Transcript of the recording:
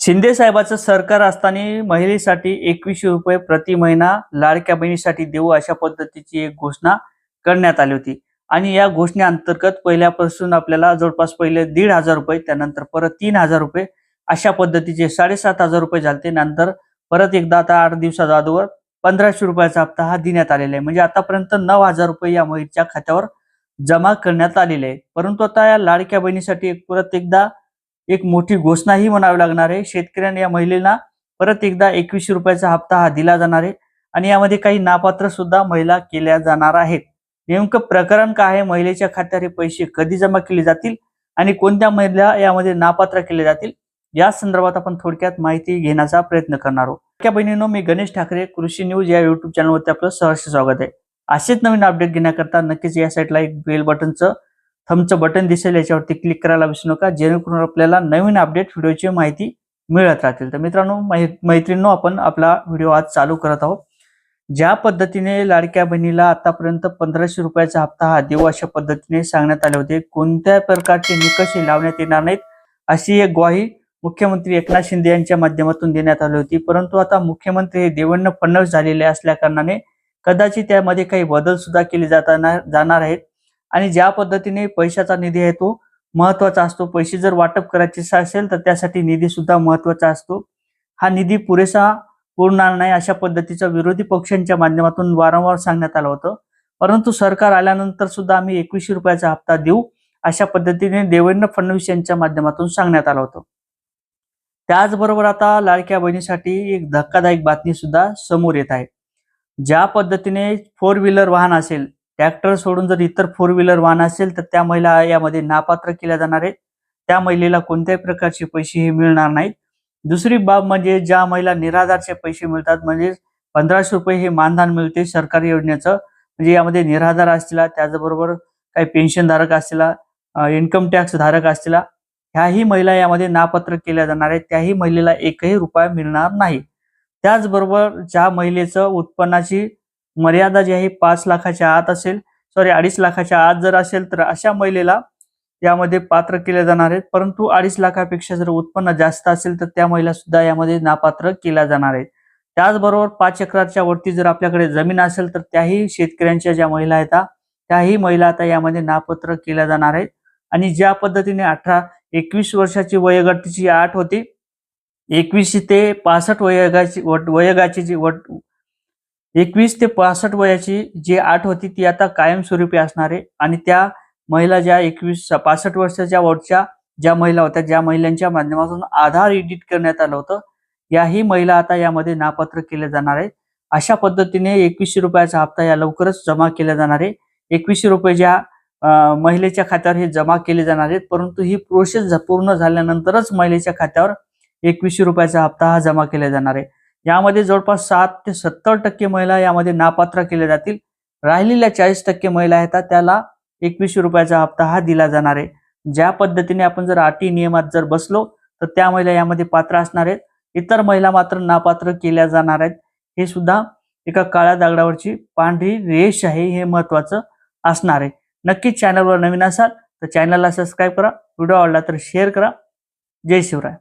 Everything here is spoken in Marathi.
शिंदे साहेबाचं सरकार असताना महिलेसाठी एकवीसशे रुपये प्रति महिना लाडक्या बहिणीसाठी देऊ अशा पद्धतीची एक घोषणा करण्यात आली होती. आणि या घोषणेअंतर्गत पहिल्यापासून आपल्याला जवळपास पहिले दीड हजार रुपये त्यानंतर परत तीन हजार रुपये अशा पद्धतीचे साडेसात हजार रुपये झाले. नंतर परत एकदा आता आठ दिवसाच्या अगोदर पंधराशे रुपयाचा हप्ता हा देण्यात आलेला आहे. म्हणजे आतापर्यंत नऊ हजार रुपये या महिलेच्या खात्यावर जमा करण्यात आलेले आहे. परंतु आता या लाडक्या बहिणीसाठी एक परत एकदा एक मोठी घोषणाही म्हणावी लागणार आहे. शेतकऱ्यांनी या महिलेला परत एकदा एकवीसशे रुपयाचा हप्ता हा दिला जाणार आहे आणि यामध्ये काही नापात्र सुद्धा महिला केल्या जाणार आहेत. नेमकं प्रकरण काय आहे? महिलेच्या खात्यावर हे पैसे कधी जमा केले जातील आणि कोणत्या महिला यामध्ये नापात्र केले जातील? या संदर्भात आपण थोडक्यात माहिती घेण्याचा प्रयत्न करणार आहोत. त्या बहिणीनो मी गणेश ठाकरे कृषी न्यूज या युट्यूब चॅनलवरती आपलं सहर्ष स्वागत आहे. असेच नवीन अपडेट घेण्याकरता नक्कीच या साईडला एक बेल बटनचं थमचं बटन दिसेल याच्यावरती क्लिक करायला विसरू नका. जेणेकरून आपल्याला नवीन अपडेट व्हिडिओची माहिती मिळत राहतील. तर मित्रांनो मै- मैत्रिणींनो आपण आपला व्हिडिओ आज चालू करत आहोत. ज्या पद्धतीने लाडक्या बहिणीला आतापर्यंत पंधराशे रुपयाचा हप्ता हा देऊ अशा पद्धतीने सांगण्यात आले होते कोणत्या प्रकारचे निकष लावण्यात येणार नाहीत. अशी एक ग्वाही मुख्यमंत्री एकनाथ शिंदे यांच्या माध्यमातून देण्यात आली होती. परंतु आता मुख्यमंत्री हे देवेंद्र फडणवीस झालेले असल्या कारणाने कदाचित त्यामध्ये काही बदल सुद्धा केले जाताना जाणार आहेत. आणि ज्या पद्धतीने पैशाचा निधी आहे तो महत्त्वाचा असतो. पैसे जर वाटप करायचे असेल तर त्यासाठी निधी सुद्धा महत्त्वाचा असतो. हा निधी पुरेसा पुरणार नाही अशा पद्धतीचा विरोधी पक्षांच्या माध्यमातून वारंवार सांगण्यात आलं होतं. परंतु सरकार आल्यानंतर सुद्धा आम्ही एकवीसशे रुपयाचा हप्ता देऊ अशा पद्धतीने देवेंद्र फडणवीस यांच्या माध्यमातून सांगण्यात आलं होतं. त्याचबरोबर आता लाडक्या बहिणीसाठी एक धक्कादायक बातमी सुद्धा समोर येत आहे. ज्या पद्धतीने फोर व्हीलर वाहन असेल ट्रॅक्टर सोडून जर इतर फोर व्हीलर वाहन असेल तर त्या महिला यामध्ये नापात्र केल्या जाणार आहेत. त्या महिलेला कोणत्याही प्रकारचे पैसे हे मिळणार नाहीत. दुसरी बाब म्हणजे ज्या महिला निराधारचे पैसे मिळतात म्हणजे पंधराशे रुपये हे मानधन मिळते सरकारी योजनेचं. म्हणजे यामध्ये निराधार असतील त्याचबरोबर काही पेन्शनधारक असतील इन्कम टॅक्स धारक असतील ह्याही महिला यामध्ये नापात्र केल्या जाणार आहेत. त्याही महिलेला एकही रुपया मिळणार नाही. त्याचबरोबर ज्या महिलेचं उत्पन्नाची मर्यादा जी आहे पाच लाखाच्या आत असेल सॉरी अडीच लाखाच्या आत जर असेल तर अशा महिलेला यामध्ये पात्र केले जाणार आहेत. परंतु अडीच लाखापेक्षा जर उत्पन्न जास्त असेल तर त्या महिला सुद्धा यामध्ये नापात्र केल्या जाणार आहेत. त्याचबरोबर पाच एकराच्या वरती जर आपल्याकडे जमीन असेल तर त्याही शेतकऱ्यांच्या ज्या महिला आहेत त्याही महिला आता यामध्ये नापात्र केल्या जाणार आहेत. आणि ज्या पद्धतीने अठरा एकवीस वर्षाची वयोगटाची आठ होती एकवीस ते पासष्ट वयोगाची वट- वयोगाची जी वट एकवीस ते पासष्ट वयाची जी आठ होती ती आता कायमस्वरूपी असणार आहे. आणि त्या महिला ज्या एकवीस पासष्ट वर्षाच्या वरच्या ज्या महिला होत्या ज्या महिलांच्या माध्यमातून आधार एडिट करण्यात आलं होतं याही महिला आता यामध्ये नापात्र केल्या जाणार आहेत. अशा पद्धतीने एकवीसशे रुपयाचा हप्ता या लवकरच जमा केला जाणार आहे. एकवीसशे रुपये ज्या महिलेच्या खात्यावर हे जमा केले जाणार आहेत परंतु ही प्रोसेस झ- पूर्ण झाल्यानंतरच महिलेच्या खात्यावर एकवीसशे रुपयाचा हप्ता हा जमा केला जाणार आहे. यामध्ये जवळपास सात ते सत्तर टक्के महिला यामध्ये नापात्र केल्या जातील. राहिलेल्या चाळीस टक्के महिला आहेत त्याला एकवीसशे रुपयाचा हप्ता हा दिला जाणार आहे. ज्या पद्धतीने आपण जर अटी नियमात जर बसलो तर त्या महिला यामध्ये पात्र असणार आहेत. इतर महिला मात्र नापात्र केल्या जाणार आहेत. हे सुद्धा एका काळ्या दगडावरची पांढरी रेष आहे हे महत्वाचं असणार आहे. नक्कीच चॅनलवर नवीन असाल तर चॅनलला सबस्क्राईब करा. व्हिडिओ आवडला तर शेअर करा. जय शिवराय.